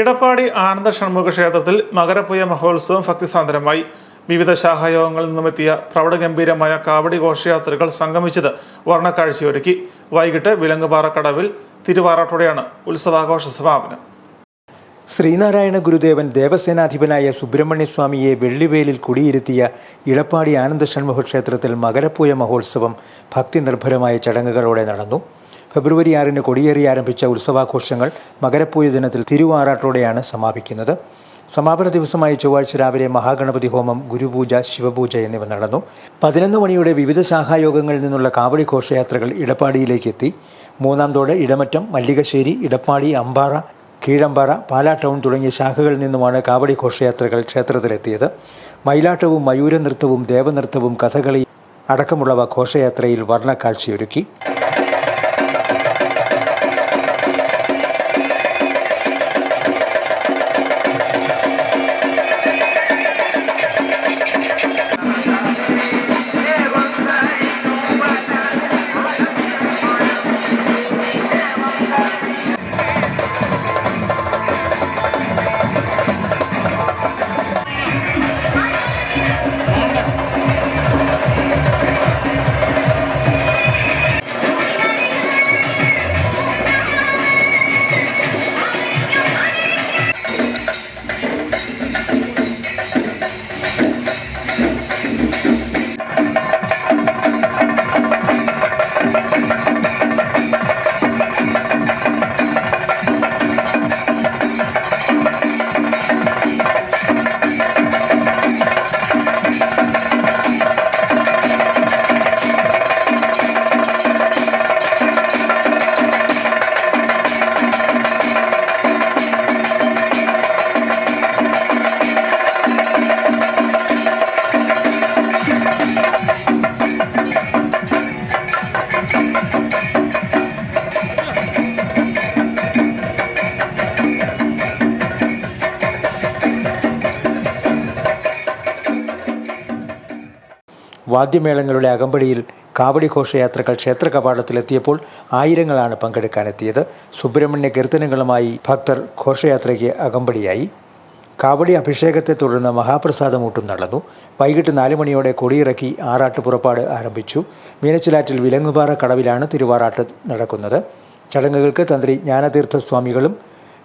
ഇടപ്പാടി ആനന്ദ ഷൺമുഖ ക്ഷേത്രത്തിൽ മകരപ്പുയ മഹോത്സവം ഭക്തിസാന്ദ്രമായി. വിവിധ ശാഖായോഗങ്ങളിൽ നിന്നുമെത്തിയ പ്രൗഢഗംഭീരമായ കാവടി ഘോഷയാത്രകൾ സംഗമിച്ചത് വർണക്കാഴ്ചയൊരുക്കി. വൈകിട്ട് വിലങ്ങുപാറ കടവിൽ തിരുവാറാട്ടോടെയാണ് ഉത്സവാഘോഷ സമാപനം. ശ്രീനാരായണ ഗുരുദേവൻ ദേവസേനാധിപനായ സുബ്രഹ്മണ്യസ്വാമിയെ വെള്ളിവേലിൽ കുടിയിരുത്തിയ ഇടപ്പാടി ആനന്ദ ഷൺമുഖ ക്ഷേത്രത്തിൽ മകരപ്പൂയ മഹോത്സവം ഭക്തി നിർഭരമായ ചടങ്ങുകളോടെ നടന്നു. ഫെബ്രുവരി ആറിന് കൊടിയേറി ആരംഭിച്ച ഉത്സവാഘോഷങ്ങൾ മകരപ്പൂയ ദിനത്തിൽ തിരുവാറാട്ടോടെയാണ് സമാപിക്കുന്നത്. സമാപന ദിവസമായ ചൊവ്വാഴ്ച രാവിലെ മഹാഗണപതി ഹോമം ഗുരുപൂജ ശിവപൂജ എന്നിവ നടന്നു. പതിനൊന്ന് മണിയുടെ വിവിധ ശാഖായോഗങ്ങളിൽ നിന്നുള്ള കാവടി ഘോഷയാത്രകൾ ഇടപ്പാടിയിലേക്ക് എത്തി. മൂന്നാംതോടെ ഇടമറ്റം മല്ലികശ്ശേരി ഇടപ്പാടി അമ്പാറ കീഴമ്പാറ പാലാ ടൗൺ തുടങ്ങിയ ശാഖകളിൽ നിന്നുമാണ് കാവടി ഘോഷയാത്രകൾ ക്ഷേത്രത്തിലെത്തിയത്. മയിലാട്ടവും മയൂര നൃത്തവും ദേവനൃത്തവും കഥകളി അടക്കമുള്ളവ ഘോഷയാത്രയിൽ വർണക്കാഴ്ചയൊരുക്കി. വാദ്യമേളങ്ങളുടെ അകമ്പടിയിൽ കാവടി ഘോഷയാത്രകൾ ക്ഷേത്ര കവാടത്തിലെത്തിയപ്പോൾ ആയിരങ്ങളാണ് പങ്കെടുക്കാനെത്തിയത്. സുബ്രഹ്മണ്യ കീർത്തനങ്ങളുമായി ഭക്തർ ഘോഷയാത്രയ്ക്ക് അകമ്പടിയായി. കാവടി അഭിഷേകത്തെ തുടർന്ന് മഹാപ്രസാദമൂട്ടും നടന്നു. വൈകിട്ട് നാല് മണിയോടെ കൊടിയിറക്കി ആറാട്ട് പുറപ്പാട് ആരംഭിച്ചു. മീനച്ചിലാറ്റിൽ വിലങ്ങുപാറ കടവിലാണ് തിരുവാറാട്ട് നടക്കുന്നത്. ചടങ്ങുകൾക്ക് തന്ത്രി ജ്ഞാനതീർത്ഥ സ്വാമികളും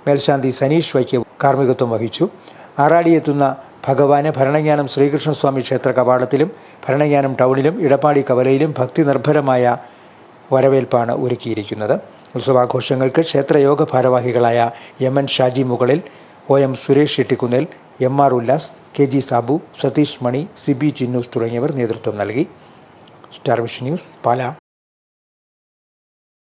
മേൽശാന്തി സനീഷ് വൈക്യവും കാർമ്മികത്വം വഹിച്ചു. ആറാടിയെത്തുന്ന ഭഗവാന് ഭരണജ്ഞാനം ശ്രീകൃഷ്ണസ്വാമി ക്ഷേത്ര കവാടത്തിലും ഭരണജ്ഞാനം ടൗണിലും ഇടപ്പാടി കവലയിലും ഭക്തി നിർഭരമായ വരവേൽപ്പാണ് ഒരുക്കിയിരിക്കുന്നത്. ഉത്സവാഘോഷങ്ങൾക്ക് ക്ഷേത്രയോഗ ഭാരവാഹികളായ എം എൻ ഷാജി മുകളിൽ O M Suresh Shettikunnel M R Ullas K G Sabu Satheesh Mani Siby Chinnus തുടങ്ങിയവർ നേതൃത്വം നൽകി. Star vision news Pala.